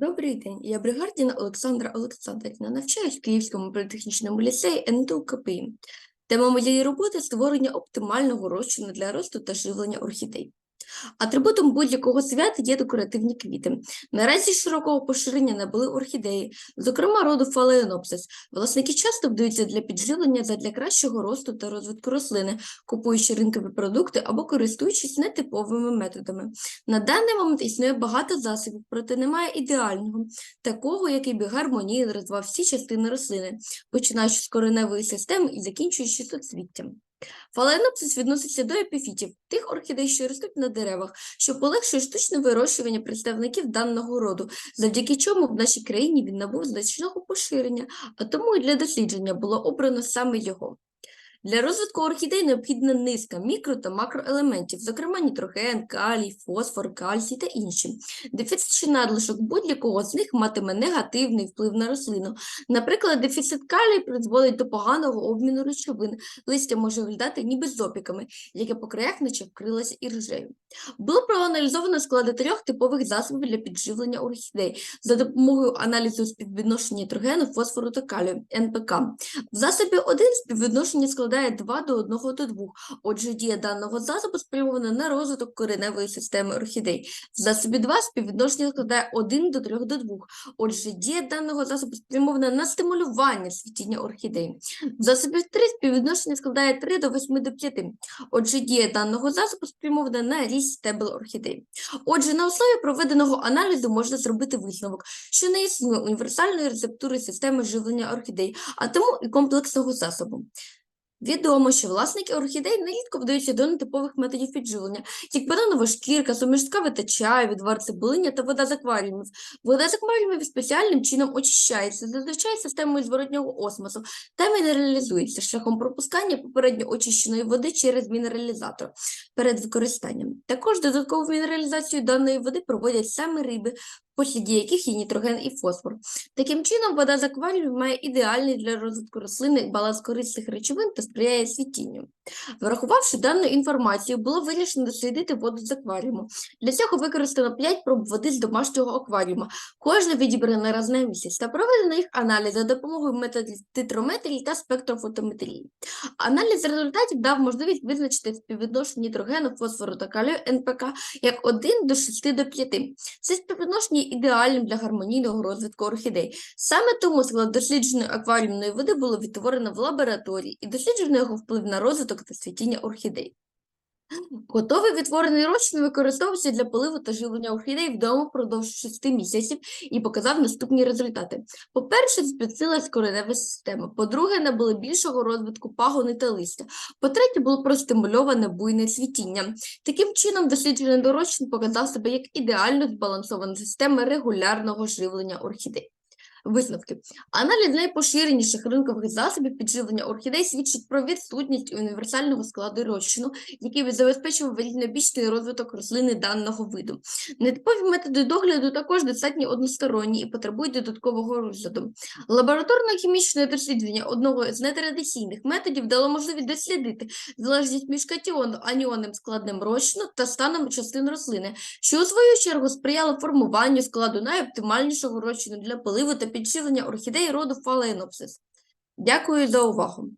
Добрий день, я Бригардіна Олександра Олександрівна, навчаюсь в Київському політехнічному ліцеї НТУ КПІ. Тема моєї роботи створення оптимального розчину для росту та живлення орхідей. Атрибутом будь-якого свята є декоративні квіти. Наразі широкого поширення набули орхідеї, зокрема роду фалеонопсис. Власники часто вдаються для підживлення задля кращого росту та розвитку рослини, купуючи ринкові продукти або користуючись нетиповими методами. На даний момент існує багато засобів, проте немає ідеального, такого, який би гармонійно розвивав всі частини рослини, починаючи з кореневої системи і закінчуючи соцвіттям. Фаленопсис відноситься до епіфітів, тих орхідей, що ростуть на деревах, що полегшує штучне вирощування представників даного роду, завдяки чому в нашій країні він набув значного поширення, а тому і для дослідження було обрано саме його. Для розвитку орхідей необхідна низка мікро- та макроелементів, зокрема нітроген, калій, фосфор, кальцій та інші. Дефіцит чи надлишок будь-якого з них матиме негативний вплив на рослину. Наприклад, дефіцит калію призводить до поганого обміну речовин, листя може виглядати ніби з опіками, яке по краях наче вкрилося іржею. Було проаналізовано склади трьох типових засобів для підживлення орхідей за допомогою аналізу співвідношення нітрогену, фосфору та калію НПК. В засобі 1 співвідношення складає 2 до 1 до 2. Отже, дія даного засобу спрямована на розвиток кореневої системи орхідей. В засобі 2 співвідношення складає 1 до 3 до 2. Отже, дія даного засобу спрямована на стимулювання світіння орхідей. В засобі 3 співвідношення складає 3 до 8 до 5. Отже, дія даного засобу спрямована на ріст стебел орхідей. Отже, на основі проведеного аналізу можна зробити висновок, що не існує універсальної рецептури системи живлення орхідей, а тому і комплексного засобу. Відомо, що власники орхідей нерідко вдаються до нетипових методів підживлення, як бананова шкірка, суміш з кави та чаю, відвар цибулиня та вода з акваріумів. Вода з акваріумів спеціальним чином очищається, зазвичай системою зворотнього осмосу, та мінералізується шляхом пропускання попередньо очищеної води через мінералізатор перед використанням. Також додаткову мінералізацію даної води проводять саме риби, в посліді яких є нітроген і фосфор. Таким чином, вода з акваріумів має ідеальний для розвитку рослини баланс корисних речовин та сприяє світінню. Врахувавши дану інформацію, було вирішено дослідити воду з акваріуму. Для цього використано 5 проб води з домашнього акваріума, кожна відібрана раз на місяць, та проведено їх аналіз за допомогою методів титрометрії та спектрофотометрії. Аналіз результатів дав можливість визначити співвідношення нітрогену, фосфору та калію НПК як 1 до 6 до 5. Це співвідношення ідеальним для гармонійного розвитку орхідей. Саме тому склад дослідженої акваріумної води було відтворено в лабораторії і досліджено його вплив на розвиток та світіння орхідей. Готовий відтворений розчин використовується для поливу та живлення орхідей вдома впродовж 6 місяців і показав наступні результати. По-перше, збільшилась коренева система. По-друге, набули більшого розвитку пагони та листя. По-третє, було простимульоване буйне цвітіння. Таким чином, досліджений дорощин показав себе як ідеально збалансована система регулярного живлення орхідей. Висновки. Аналіз найпоширеніших ринкових засобів підживлення орхідей свідчить про відсутність універсального складу розчину, який би забезпечував різнобічний розвиток рослини даного виду. Нетипові методи догляду також достатньо односторонні і потребують додаткового розгляду. Лабораторно-хімічне дослідження одного з нетрадиційних методів дало можливість дослідити залежність між катіоном, аніонним складним розчину та станом частин рослини, що у свою чергу сприяло формуванню складу найоптимальнішого розчину для поливу та підживлення орхідей роду фаленопсис. Дякую за увагу!